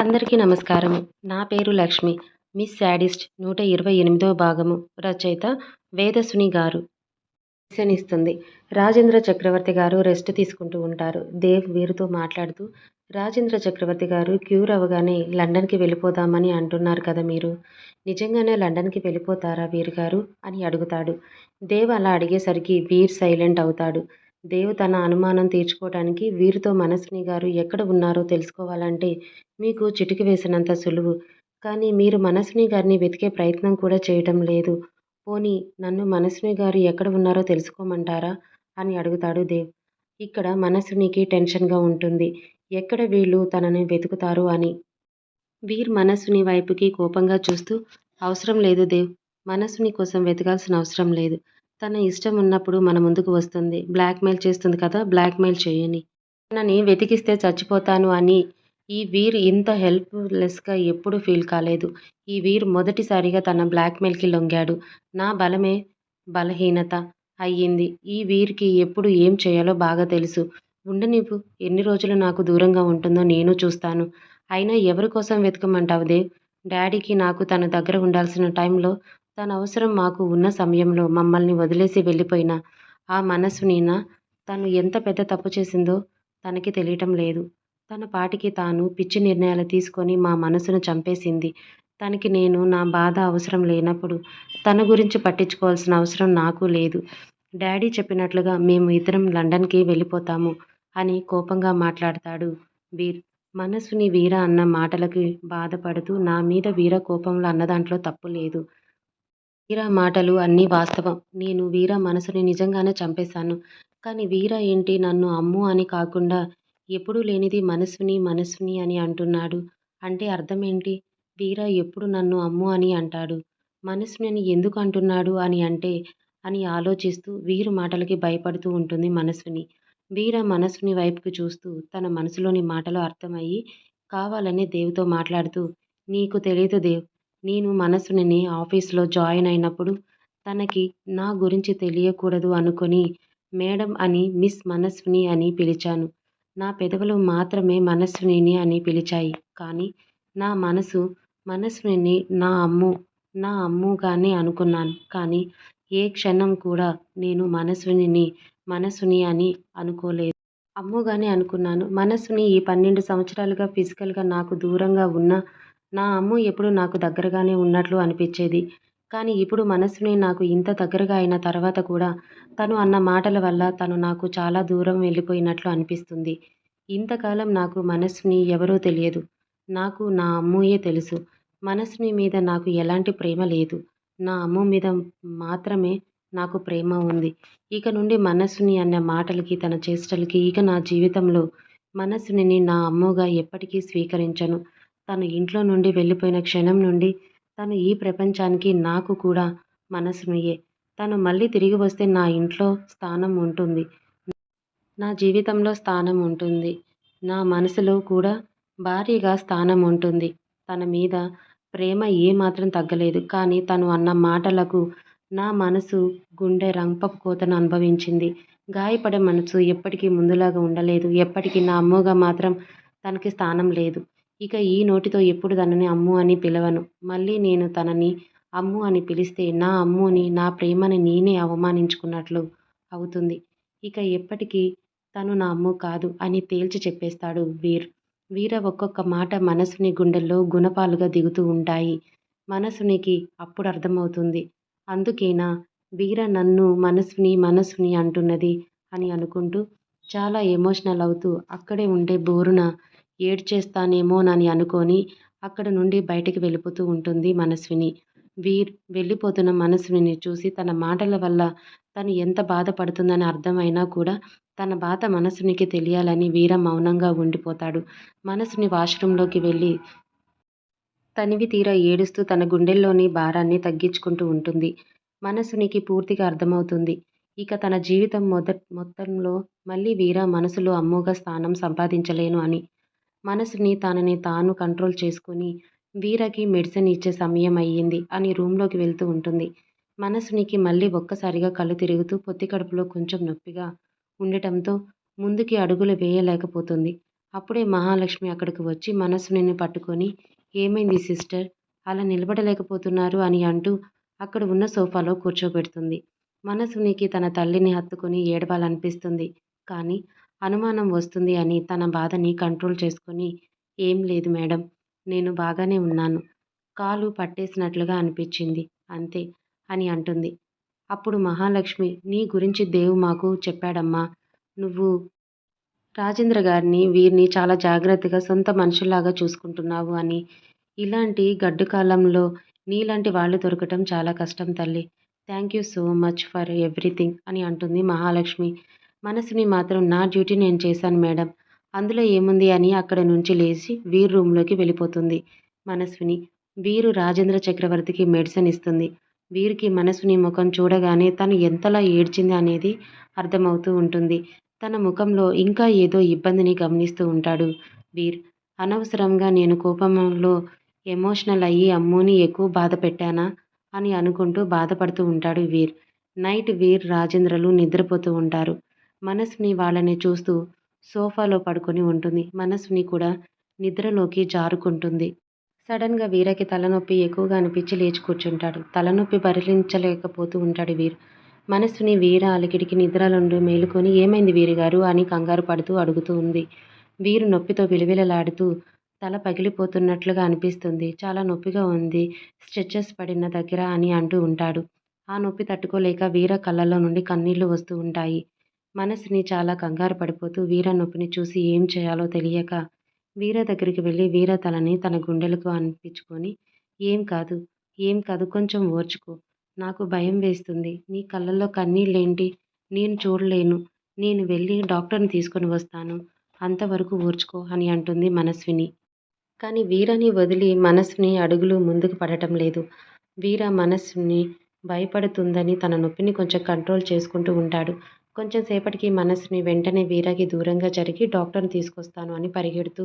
అందరికీ నమస్కారము. నా పేరు లక్ష్మి. మిస్ శాడిస్ట్ నూట ఇరవై ఎనిమిదవ భాగము. రచయిత వేదసుని గారు. శనిస్తుంది రాజేంద్ర చక్రవర్తి గారు రెస్ట్ తీసుకుంటూ ఉంటారు. దేవ్ వీరితో మాట్లాడుతూ రాజేంద్ర చక్రవర్తి గారు క్యూర్ అవగానే లండన్కి వెళ్ళిపోదామని అంటున్నారు కదా మీరు. నిజంగానే లండన్కి వెళ్ళిపోతారా వీరు గారు? అని అడుగుతాడు. దేవ్ అలా అడిగేసరికి వీర్ సైలెంట్ అవుతాడు. దేవ్ తన అనుమానం తీర్చుకోవడానికి వీరితో మనస్విని గారు ఎక్కడ ఉన్నారో తెలుసుకోవాలంటే మీకు చిటికి వేసినంత సులువు. కానీ మీరు మనస్విని గారిని వెతికే ప్రయత్నం కూడా చేయటం లేదు. పోనీ నన్ను మనస్విని గారు ఎక్కడ ఉన్నారో తెలుసుకోమంటారా? అని అడుగుతాడు దేవ్. ఇక్కడ మనస్వినికి టెన్షన్గా ఉంటుంది. ఎక్కడ వీళ్ళు తనని వెతుకుతారు అని. వీర్ మనసుని వైపుకి కోపంగా చూస్తూ అవసరం లేదు దేవ్. మనసుని కోసం వెతకాల్సిన అవసరం లేదు. తన ఇష్టం ఉన్నప్పుడు మన ముందుకు వస్తుంది. బ్లాక్మెయిల్ చేస్తుంది కదా బ్లాక్మెయిల్ చేయని. తనని వెతికిస్తే చచ్చిపోతాను అని ఈ వీర్ ఇంత హెల్ప్లెస్గా ఎప్పుడు ఫీల్ కాలేదు. ఈ వీర్ మొదటిసారిగా తన బ్లాక్మెయిల్కి లొంగాడు. నా బలమే బలహీనత అయ్యింది. ఈ వీరికి ఎప్పుడు ఏం చేయాలో బాగా తెలుసు. ఉండనివ్వు ఎన్ని రోజులు నాకు దూరంగా ఉంటుందో నేను చూస్తాను. అయినా ఎవరి కోసం వెతకమంటావు దేవ్ డాడీకి నాకు తన దగ్గర ఉండాల్సిన టైంలో తన అవసరం మాకు ఉన్న సమయంలో మమ్మల్ని వదిలేసి వెళ్ళిపోయిన ఆ మనసునిన తను ఎంత పెద్ద తప్పు చేసిందో తనకి తెలియటం లేదు. తన పాటికి తాను పిచ్చి నిర్ణయాలు తీసుకొని మా మనసును చంపేసింది. తనకి నేను నా బాధ అవసరం లేనప్పుడు తన గురించి పట్టించుకోవాల్సిన అవసరం నాకు లేదు. డాడీ చెప్పినట్లుగా మేము ఇద్దరం లండన్కి వెళ్ళిపోతాము అని కోపంగా మాట్లాడతాడు వీర్ మనసుని వీర అన్న మాటలకి బాధపడుతూ నా మీద వీర కోపంలో అన్న దాంట్లో తప్పు లేదు. వీర మాటలు అన్నీ వాస్తవం. నేను వీర మనసుని నిజంగానే చంపేశాను. కానీ వీర ఏంటి నన్ను అమ్ము అని కాకుండా ఎప్పుడూ లేనిది మనసుని మనసుని అని అంటున్నాడు. అంటే అర్థం ఏంటి వీర ఎప్పుడు నన్ను అమ్ము అని అంటాడు. మనసుని ఎందుకు అంటున్నాడు అని అంటే అని ఆలోచిస్తూ వీరు మాటలకి భయపడుతూ ఉంటుంది మనసుని. వీర మనసుని వైపుకు చూస్తూ తన మనసులోని మాటలు అర్థమయ్యి కావాలని దేవుతో మాట్లాడుతూ నీకు తెలియదు దేవ్ నేను మనసుని ఆఫీస్లో జాయిన్ అయినప్పుడు తనకి నా గురించి తెలియకూడదు అనుకొని మేడం అని మిస్ మనస్విని అని పిలిచాను. నా పెదవులు మాత్రమే మనస్విని అని పిలిచాయి. కానీ నా మనసు మనస్విని నా అమ్ము నా అమ్ముగానే అనుకున్నాను. కానీ ఏ క్షణం కూడా నేను మనస్విని మనసుని అని అనుకోలేదు. అమ్ముగానే అనుకున్నాను. మనసుని ఈ పన్నెండు సంవత్సరాలుగా ఫిజికల్గా నాకు దూరంగా ఉన్న నా అమ్మ ఎప్పుడు నాకు దగ్గరగానే ఉన్నట్లు అనిపించేది. కానీ ఇప్పుడు మనసుని నాకు ఇంత దగ్గరగా అయిన తర్వాత కూడా తను అన్న మాటల వల్ల తను నాకు చాలా దూరం వెళ్ళిపోయినట్లు అనిపిస్తుంది. ఇంతకాలం నాకు మనసుని ఎవరో తెలియదు. నాకు నా అమ్మయే తెలుసు. మనసుని మీద నాకు ఎలాంటి ప్రేమ లేదు. నా అమ్మ మీద మాత్రమే నాకు ప్రేమ ఉంది. ఇక నుండి మనసుని అన్న మాటలకి తన చేష్టలకి ఇక నా జీవితంలో మనసుని నా అమ్మగా ఎప్పటికీ స్వీకరించను. తను ఇంట్లో నుండి వెళ్ళిపోయిన క్షణం నుండి తను ఈ ప్రపంచానికి నాకు కూడా మనసునియే తను మళ్ళీ తిరిగి వస్తే నా ఇంట్లో స్థానం ఉంటుంది. నా జీవితంలో స్థానం ఉంటుంది. నా మనసులో కూడా భారీగా స్థానం ఉంటుంది. తన మీద ప్రేమ ఏమాత్రం తగ్గలేదు. కానీ తను అన్న మాటలకు నా మనసు గుండె రంపపు కోతను అనుభవించింది. గాయపడే మనసు ఎప్పటికీ ముందులాగా ఉండలేదు. ఎప్పటికీ నా అమ్మగా మాత్రం తనకి స్థానం లేదు. ఇక ఈ నోటితో ఎప్పుడు తనని అమ్ము అని పిలవను. మళ్ళీ నేను తనని అమ్ము అని పిలిస్తే నా అమ్ముని నా ప్రేమని నేనే అవమానించుకున్నట్లు అవుతుంది. ఇక ఎప్పటికీ తను నా అమ్ము కాదు అని తేల్చి చెప్పేస్తాడు వీర్. వీర ఒక్కొక్క మాట మనసుని గుండెల్లో గుణపాలుగా దిగుతూ ఉంటాయి. మనసునికి అప్పుడు అర్థమవుతుంది. అందుకేనా వీర నన్ను మనసుని మనసుని అంటున్నది అని అనుకుంటూ చాలా ఎమోషనల్ అవుతూ అక్కడే ఉండే బోరున ఏడ్చేస్తానేమోనని అనుకొని అక్కడ నుండి బయటికి వెళ్ళిపోతూ ఉంటుంది మనస్విని. వీర్ వెళ్ళిపోతున్న మనస్విని చూసి తన మాటల వల్ల తను ఎంత బాధపడుతుందని అర్థమైనా కూడా తన బాధ మనసునికి తెలియాలని వీర మౌనంగా ఉండిపోతాడు. మనసుని వాష్రూంలోకి వెళ్ళి తనివి తీరా ఏడుస్తూ తన గుండెల్లోని భారాన్ని తగ్గించుకుంటూ ఉంటుంది. మనసునికి పూర్తిగా అర్థమవుతుంది. ఇక తన జీవితం మొదట్ మొత్తంలో మళ్ళీ వీర మనసులో అమ్మోగా స్థానం సంపాదించలేను అని మనసుని తనని తాను కంట్రోల్ చేసుకుని వీరకి మెడిసిన్ ఇచ్చే సమయం అయ్యింది అని రూమ్లోకి వెళ్తూ ఉంటుంది. మనసునికి మళ్ళీ ఒక్కసారిగా కళ్ళు తిరుగుతూ పొత్తి కడుపులో కొంచెం నొప్పిగా ఉండటంతో ముందుకి అడుగులు వేయలేకపోతుంది. అప్పుడే మహాలక్ష్మి అక్కడికి వచ్చి మనసుని పట్టుకొని ఏమైంది సిస్టర్? అలా నిలబడలేకపోతున్నారు అని అంటూ అక్కడ ఉన్న సోఫాలో కూర్చోబెడుతుంది. మనసునికి తన తల్లిని హత్తుకొని ఏడవాలనిపిస్తుంది. కానీ అనుమానం వస్తుంది అని తన బాధని కంట్రోల్ చేసుకొని ఏం లేదు మేడం నేను బాగానే ఉన్నాను. కాలు పట్టేసినట్లుగా అనిపించింది. అంతే అని అంటుంది. అప్పుడు మహాలక్ష్మి నీ గురించి దేవు మాకు చెప్పాడమ్మా. నువ్వు రాజేంద్ర గారిని వీరిని చాలా జాగ్రత్తగా సొంత మనుషుల్లాగా చూసుకుంటున్నావు అని. ఇలాంటి గడ్డు కాలంలో నీలాంటి వాళ్ళు దొరకటం చాలా కష్టం తల్లి. Thank you so much for everything అని అంటుంది మహాలక్ష్మి. మనసుని మాత్రం నా డ్యూటీ నేను చేశాను మేడం. అందులో ఏముంది అని అక్కడ నుంచి లేచి వీర్ రూమ్లోకి వెళ్ళిపోతుంది. మనస్విని వీరు రాజేంద్ర చక్రవర్తికి మెడిసిన్ ఇస్తుంది. వీరికి మనసుని ముఖం చూడగానే తను ఎంతలా ఏడ్చింది అనేది అర్థమవుతూ ఉంటుంది. తన ముఖంలో ఇంకా ఏదో ఇబ్బందిని గమనిస్తూ ఉంటాడు వీర్. అనవసరంగా నేను కోపంలో ఎమోషనల్ అయ్యి అమ్ముని ఎక్కువ బాధ పెట్టానా అని అనుకుంటూ బాధపడుతూ ఉంటాడు వీర్. నైట్ వీర్ రాజేంద్రలు నిద్రపోతూ ఉంటారు. మనస్సుని వాళ్ళని చూస్తూ సోఫాలో పడుకొని ఉంటుంది. మనస్విని కూడా నిద్రలోకి జారుకుంటుంది. సడన్గా వీరకి తలనొప్పి ఎక్కువగా అనిపించి లేచి కూర్చుంటాడు. తలనొప్పి భరించలేకపోతూ ఉంటాడు వీరు. మనస్సుని వీర అలికిడికి నిద్రలుండి మేలుకొని ఏమైంది వీరుగారు అని కంగారు పడుతూ అడుగుతూ ఉంది. వీరు నొప్పితో విలువిలలాడుతూ తల పగిలిపోతున్నట్లుగా అనిపిస్తుంది. చాలా నొప్పిగా ఉంది. స్ట్రెచెస్ పడిన దగ్గర అని అంటూ ఉంటాడు. ఆ నొప్పి తట్టుకోలేక వీర కళ్ళల్లో నుండి కన్నీళ్ళు వస్తూ ఉంటాయి. మనసుని చాలా కంగారు పడిపోతూ వీర నొప్పిని చూసి ఏం చేయాలో తెలియక వీర దగ్గరికి వెళ్ళి వీర తలని తన గుండెలకు అనిపించుకొని ఏం కాదు ఏం కాదు కొంచెం ఓర్చుకో. నాకు భయం వేస్తుంది. నీ కళ్ళల్లో కన్నీళ్ళేంటి? నేను చూడలేను. నేను వెళ్ళి డాక్టర్ని తీసుకొని వస్తాను. అంతవరకు ఓర్చుకో అని అంటుంది మనస్విని. కానీ వీరని వదిలి మనస్సుని అడుగులు ముందుకు పడటం లేదు. వీర మనస్విని భయపడుతుందని తన నొప్పిని కొంచెం కంట్రోల్ చేసుకుంటూ ఉంటాడు. కొంచెం సేపటికి మనస్సుని వెంటనే వీరకి దూరంగా జరిగి డాక్టర్ని తీసుకొస్తాను అని పరిగెడుతూ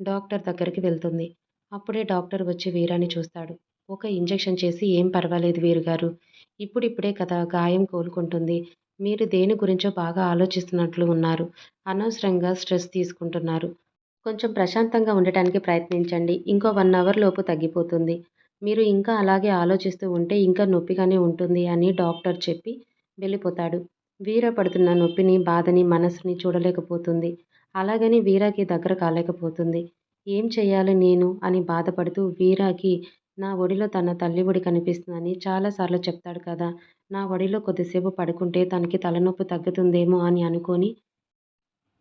డాక్టర్ దగ్గరికి వెళ్తుంది. అప్పుడే డాక్టర్ వచ్చి వీరాని చూస్తాడు. ఒక ఇంజెక్షన్ చేసి ఏం పర్వాలేదు వీరుగారు. ఇప్పుడిప్పుడే కదా గాయం కోలుకుంటుంది. మీరు దేని గురించో బాగా ఆలోచిస్తున్నట్లు ఉన్నారు. అనవసరంగా స్ట్రెస్ తీసుకుంటున్నారు. కొంచెం ప్రశాంతంగా ఉండటానికి ప్రయత్నించండి. ఇంకో వన్ అవర్ లోపు తగ్గిపోతుంది. మీరు ఇంకా అలాగే ఆలోచిస్తూ ఉంటే ఇంకా నొప్పిగానే ఉంటుంది అని డాక్టర్ చెప్పి వెళ్ళిపోతాడు. వీర పడుతున్న నొప్పిని బాధని మనసుని చూడలేకపోతుంది. అలాగని వీరాకి దగ్గర కాలేకపోతుంది. ఏం చేయాలి నేను? అని బాధపడుతూ వీరాకి నా ఒడిలో తన తల్లి ఒడి కనిపిస్తుందని చాలాసార్లు చెప్తాడు కదా. నా ఒడిలో కొద్దిసేపు పడుకుంటే తనకి తలనొప్పి తగ్గుతుందేమో అని అనుకొని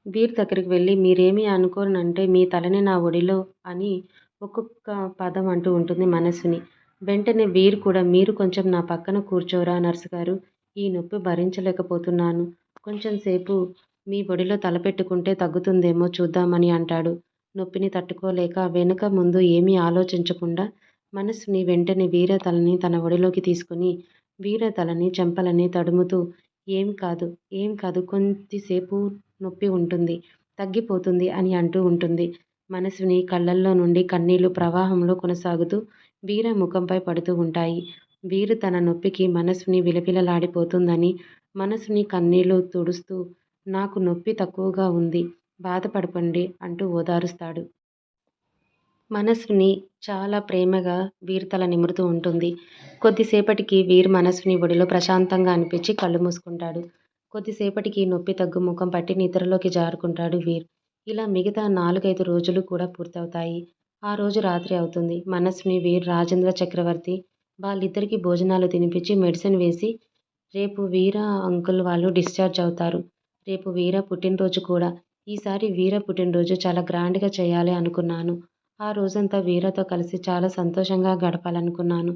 వీరి దగ్గరికి వెళ్ళి మీరేమీ అనుకోనంటే మీ తలని నా ఒడిలో అని ఒక్కొక్క పదం అంటూ ఉంటుంది మనసుని. వెంటనే వీరు కూడా మీరు కొంచెం నా పక్కన కూర్చోరా నర్సు గారు ఈ నొప్పి భరించలేకపోతున్నాను. కొంచెం సేపు మీ ఒడిలో తలపెట్టుకుంటే తగ్గుతుందేమో చూద్దామని అంటాడు. నొప్పిని తట్టుకోలేక వెనుక ముందు ఏమీ ఆలోచించకుండా మనసుని వెంటనే వీర తలని తన ఒడిలోకి తీసుకుని వీర తలని చెంపలని తడుముతూ ఏం కాదు ఏం కాదు కొద్దిసేపు నొప్పి ఉంటుంది తగ్గిపోతుంది అని అంటూ ఉంటుంది. మనసుని కళ్ళల్లో నుండి కన్నీళ్ళు ప్రవాహంలో కొనసాగుతూ వీర ముఖంపై పడుతూ ఉంటాయి. వీరు తన నొప్పికి మనసుని విలపిలలాడిపోతుందని మనసుని కన్నీళ్ళు తుడుస్తూ నాకు నొప్పి తక్కువగా ఉంది బాధపడపండి అంటూ ఓదారుస్తాడు. మనస్సుని చాలా ప్రేమగా వీరు తల నిమురుతూ ఉంటుంది. కొద్దిసేపటికి వీరు మనస్సుని ఒడిలో ప్రశాంతంగా అనిపించి కళ్ళు మూసుకుంటాడు. కొద్దిసేపటికి నొప్పి తగ్గు ముఖం పట్టి నిద్రలోకి జారుకుంటాడు వీర్. ఇలా మిగతా నాలుగైదు రోజులు కూడా పూర్తవుతాయి. ఆ రోజు రాత్రి అవుతుంది. మనస్సుని వీర్ రాజేంద్ర చక్రవర్తి వాళ్ళిద్దరికీ భోజనాలు తినిపించి మెడిసిన్ వేసి రేపు వీర అంకుల్ వాళ్ళు డిశ్చార్జ్ అవుతారు. రేపు వీర పుట్టినరోజు కూడా. ఈసారి వీర పుట్టినరోజు చాలా గ్రాండ్గా చేయాలి అనుకున్నాను. ఆ రోజంతా వీరతో కలిసి చాలా సంతోషంగా గడపాలనుకున్నాను.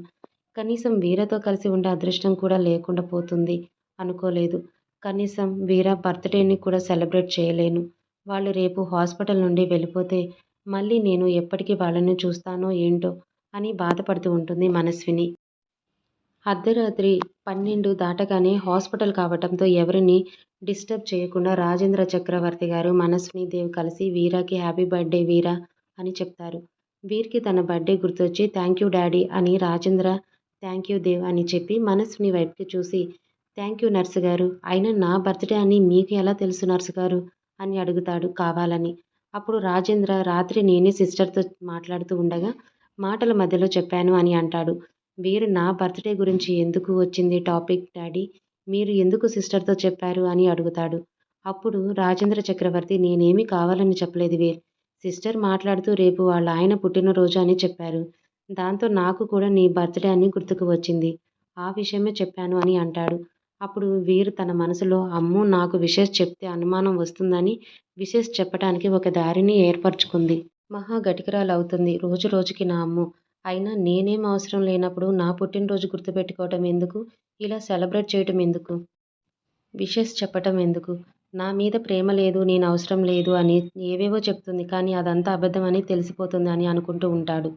కనీసం వీరతో కలిసి ఉండే అదృష్టం కూడా లేకుండా పోతుంది అనుకోలేదు. కనీసం వీర బర్త్డేని కూడా సెలబ్రేట్ చేయలేను. వాళ్ళు రేపు హాస్పిటల్ నుండి వెళ్ళిపోతే మళ్ళీ నేను ఎప్పటికీ వాళ్ళని చూస్తానో ఏంటో అని బాధపడుతూ ఉంటుంది మనస్విని. అర్ధరాత్రి పన్నెండు దాటగానే హాస్పిటల్ కావటంతో ఎవరిని డిస్టర్బ్ చేయకుండా రాజేంద్ర చక్రవర్తి గారు మనస్విని దేవ్ కలిసి వీరాకి హ్యాపీ బర్త్డే వీరా అని చెప్తారు. వీరికి తన బర్త్డే గుర్తొచ్చి థ్యాంక్ యూ డాడీ అని రాజేంద్ర థ్యాంక్ యూ దేవ్ అని చెప్పి మనస్విని వైపుకి చూసి థ్యాంక్ యూ నర్సు గారు అయినా నా బర్త్డే అని మీకు ఎలా తెలుసు నర్సు గారు అని అడుగుతాడు కావాలని. అప్పుడు రాజేంద్ర రాత్రి నేనే సిస్టర్తో మాట్లాడుతూ ఉండగా మాటల మధ్యలో చెప్పాను అని అంటాడు. వీరు నా బర్త్డే గురించి ఎందుకు వచ్చింది టాపిక్ డాడీ? మీరు ఎందుకు సిస్టర్తో చెప్పారు అని అడుగుతాడు. అప్పుడు రాజేంద్ర చక్రవర్తి నేనేమీ కావాలని చెప్పలేదు వీర్. సిస్టర్ మాట్లాడుతూ రేపు వాళ్ళ ఆయన పుట్టినరోజు అని చెప్పారు. దాంతో నాకు కూడా నీ బర్త్డే అని గుర్తుకు వచ్చింది. ఆ విషయమే చెప్పాను అని అంటాడు. అప్పుడు వీరు తన మనసులో అమ్ము నాకు విషెస్ చెప్తే అనుమానం వస్తుందని విషెస్ చెప్పడానికి ఒక దారిని ఏర్పరచుకుంది. మహా గటికరాలు అవుతుంది రోజు రోజుకి నా అమ్ము. అయినా నేనేం అవసరం లేనప్పుడు నా పుట్టినరోజు గుర్తుపెట్టుకోవటం ఎందుకు? ఇలా సెలబ్రేట్ చేయటం ఎందుకు? విషెస్ చెప్పటం ఎందుకు? నా మీద ప్రేమ లేదు నేను అవసరం లేదు అని ఏవేవో చెప్తుంది. కానీ అదంతా అబద్ధం అని తెలిసిపోతుంది అని అనుకుంటూ ఉంటాడు.